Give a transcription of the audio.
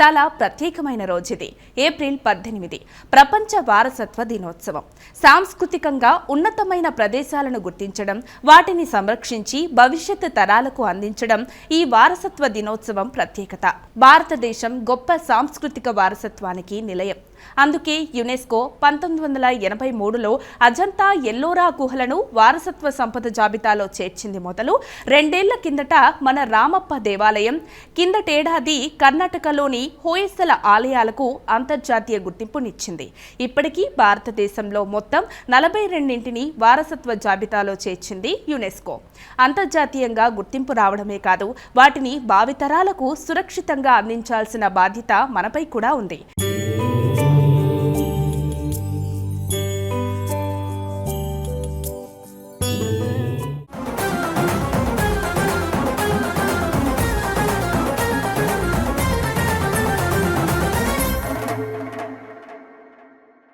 చాలా ప్రత్యేకమైన రోజు ఇది ఏప్రిల్ పద్దెనిమిది. ప్రపంచ వారసత్వ దినోత్సవం. సాంస్కృతికంగా ఉన్నతమైన ప్రదేశాలను గుర్తించడం వాటిని సంరక్షించి భవిష్యత్తు తరాలకు అందించడం ఈ వారసత్వ దినోత్సవం ప్రత్యేకత. భారతదేశం గొప్ప సాంస్కృతిక వారసత్వానికి నిలయం. అందుకే యునెస్కో పంతొమ్మిది వందల ఎనభై మూడులో అజంతా ఎల్లోరా గుహలను వారసత్వ సంపద జాబితాలో చేర్చింది మొదలు. రెండేళ్ళ కిందట మన రామప్ప దేవాలయం కిందటేడాది కర్ణాటకలోని హోయసల ఆలయాలకు అంతర్జాతీయ గుర్తింపునిచ్చింది. ఇప్పటికీ భారతదేశంలో మొత్తం నలభై రెండింటిని వారసత్వ జాబితాలో చేర్చింది యునెస్కో. అంతర్జాతీయంగా గుర్తింపు రావడమే కాదు వాటిని భావితరాలకు సురక్షితంగా అందించాల్సిన బాధ్యత మనపై కూడా ఉంది.